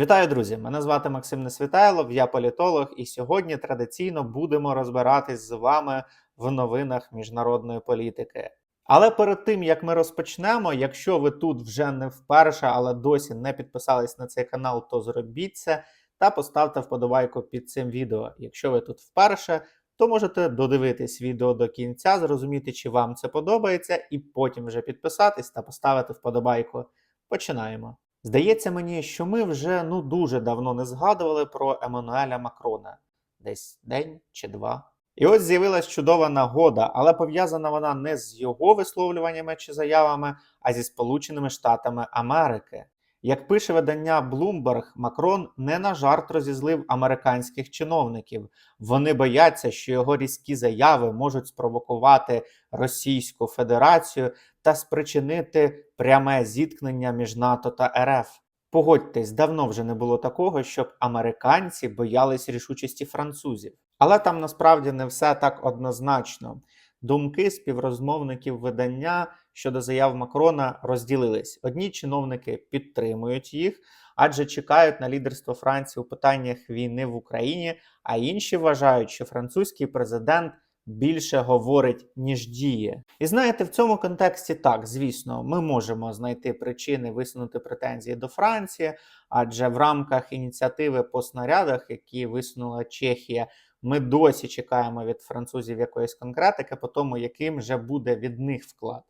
Вітаю, друзі! Мене звати Максим Несвітайлов, я політолог, і сьогодні традиційно будемо розбиратись з вами в новинах міжнародної політики. Але перед тим як ми розпочнемо, якщо ви тут вже не вперше, але досі не підписались на цей канал, то зробіть це та поставте вподобайку під цим відео. Якщо ви тут вперше, то можете додивитись відео до кінця, зрозуміти, чи вам це подобається, і потім вже підписатись та поставити вподобайку. Починаємо. Здається мені, що ми вже ну дуже давно не згадували про Еммануеля Макрона, десь день чи два. І ось з'явилась чудова нагода, але пов'язана вона не з його висловлюваннями чи заявами, а зі Сполученими Штатами Америки. Як пише видання Bloomberg, Макрон не на жарт розізлив американських чиновників. Вони бояться, що його різкі заяви можуть спровокувати Російську Федерацію та спричинити пряме зіткнення між НАТО та РФ. Погодьтесь, давно вже не було такого, щоб американці боялись рішучості французів. Але там насправді не все так однозначно. Думки співрозмовників видання щодо заяв Макрона розділились. Одні чиновники підтримують їх, адже чекають на лідерство Франції у питаннях війни в Україні, а інші вважають, що французький президент більше говорить, ніж діє. І знаєте, в цьому контексті так, звісно, ми можемо знайти причини висунути претензії до Франції, адже в рамках ініціативи по снарядах, які висунула Чехія, ми досі чекаємо від французів якоїсь конкретики, по тому, яким же буде від них вклад.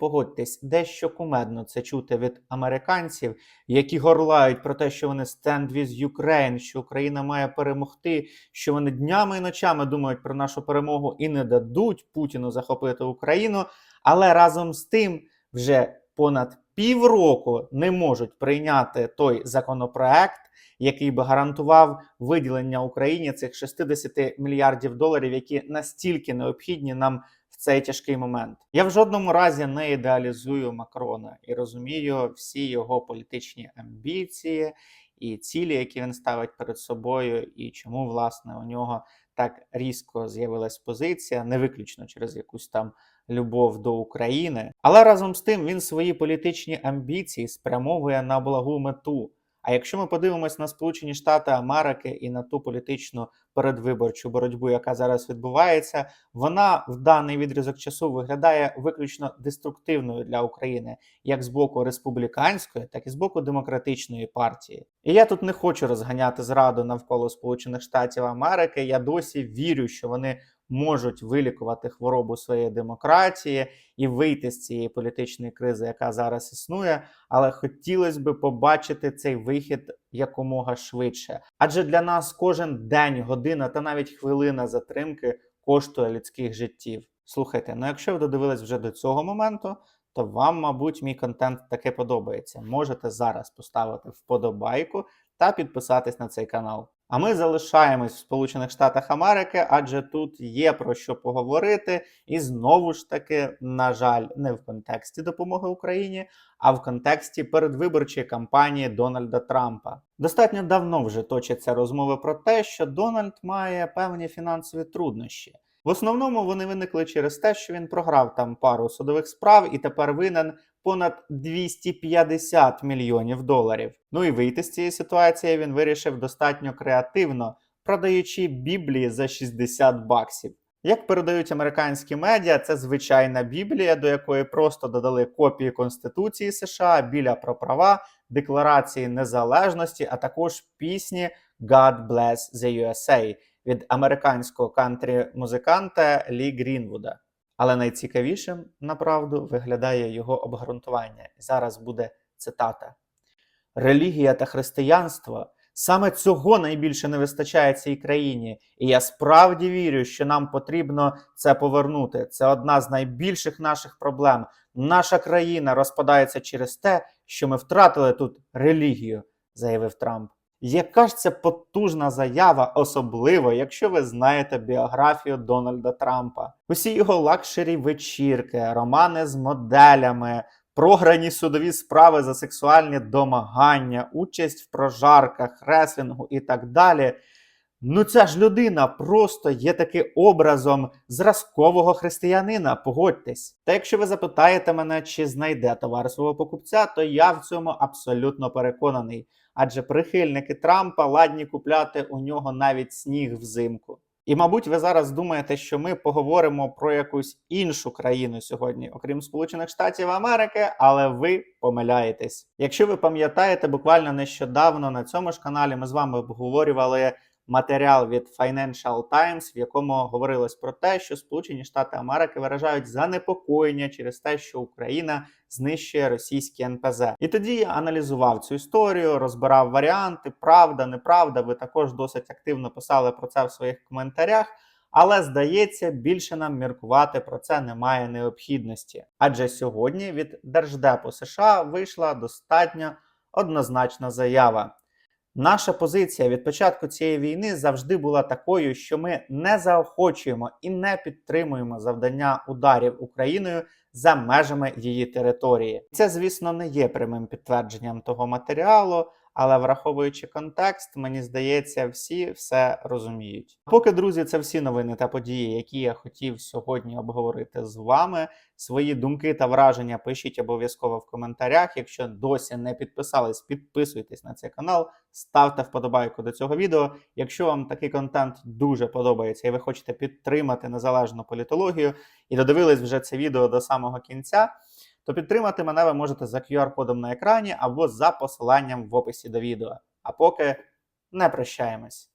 Погодьтесь, дещо кумедно це чути від американців, які горлають про те, що вони stand with Ukraine, що Україна має перемогти, що вони днями і ночами думають про нашу перемогу і не дадуть Путіну захопити Україну. Але разом з тим вже понад півроку не можуть прийняти той законопроект, який би гарантував виділення Україні цих 60 мільярдів доларів, які настільки необхідні нам в цей тяжкий момент. Я в жодному разі не ідеалізую Макрона і розумію всі його політичні амбіції і цілі, які він ставить перед собою, і чому власне у нього так різко з'явилась позиція, не виключно через якусь там любов до України. Але разом з тим він свої політичні амбіції спрямовує на благу мету. А якщо ми подивимось на Сполучені Штати Америки і на ту політичну передвиборчу боротьбу, яка зараз відбувається, вона в даний відрізок часу виглядає виключно деструктивною для України, як з боку республіканської, так і з боку демократичної партії. І я тут не хочу розганяти зраду навколо Сполучених Штатів Америки. Я досі вірю, що вони можуть вилікувати хворобу своєї демократії і вийти з цієї політичної кризи, яка зараз існує. Але хотілося б побачити цей вихід якомога швидше. Адже для нас кожен день, година та навіть хвилина затримки коштує людських життів. Слухайте, ну якщо ви додивились вже до цього моменту, то вам, мабуть, мій контент таки подобається. Можете зараз поставити вподобайку та підписатись на цей канал. А ми залишаємось в Сполучених Штатах Америки, адже тут є про що поговорити, і знову ж таки, на жаль, не в контексті допомоги Україні, а в контексті передвиборчої кампанії Дональда Трампа. Достатньо давно вже точаться розмови про те, що Дональд має певні фінансові труднощі. В основному вони виникли через те, що він програв там пару судових справ і тепер винен понад 250 мільйонів доларів. Ну і вийти з цієї ситуації він вирішив достатньо креативно, продаючи біблії за 60 баксів. Як передають американські медіа, це звичайна біблія, до якої просто додали копії Конституції США, біля про права, декларації незалежності, а також пісні God Bless the USA від американського кантрі-музиканта Лі Грінвуда. Але найцікавішим, направду, виглядає його обґрунтування. Зараз буде цитата: Релігія та християнство саме цього найбільше не вистачає цій країні, і я справді вірю, що нам потрібно це повернути. Це одна з найбільших наших проблем. Наша країна розпадається через те, що ми втратили тут релігію, заявив Трамп. Яка ж це потужна заява, особливо, якщо ви знаєте біографію Дональда Трампа? Усі його лакшері вечірки, романи з моделями, програні судові справи за сексуальні домагання, участь в прожарках, реслінгу і так далі. Ну, ця ж людина просто є таки образом зразкового християнина, погодьтесь. Та якщо ви запитаєте мене, чи знайде товар свого покупця, то я в цьому абсолютно переконаний. Адже прихильники Трампа ладні купляти у нього навіть сніг взимку. І, мабуть, ви зараз думаєте, що ми поговоримо про якусь іншу країну сьогодні, окрім Сполучених Штатів Америки, але ви помиляєтесь. Якщо ви пам'ятаєте, буквально нещодавно на цьому ж каналі ми з вами обговорювали матеріал від Financial Times, в якому говорилось про те, що Сполучені Штати Америки виражають занепокоєння через те, що Україна знищує російські НПЗ. І тоді я аналізував цю історію, розбирав варіанти, правда, неправда. Ви також досить активно писали про це в своїх коментарях. Але здається, більше нам міркувати про це немає необхідності. Адже сьогодні від Держдепу США вийшла достатньо однозначна заява. Наша позиція від початку цієї війни завжди була такою, що ми не заохочуємо і не підтримуємо завдання ударів Україною за межами її території. Це, звісно, не є прямим підтвердженням того матеріалу, але враховуючи контекст, мені здається, всі все розуміють. Поки, друзі, це всі новини та події, які я хотів сьогодні обговорити з вами. Свої думки та враження пишіть обов'язково в коментарях. Якщо досі не підписались, підписуйтесь на цей канал, ставте вподобайку до цього відео. Якщо вам такий контент дуже подобається і ви хочете підтримати незалежну політологію і додивились вже це відео до самого кінця, то підтримати мене ви можете за QR-кодом на екрані або за посиланням в описі до відео. А поки не прощаємось.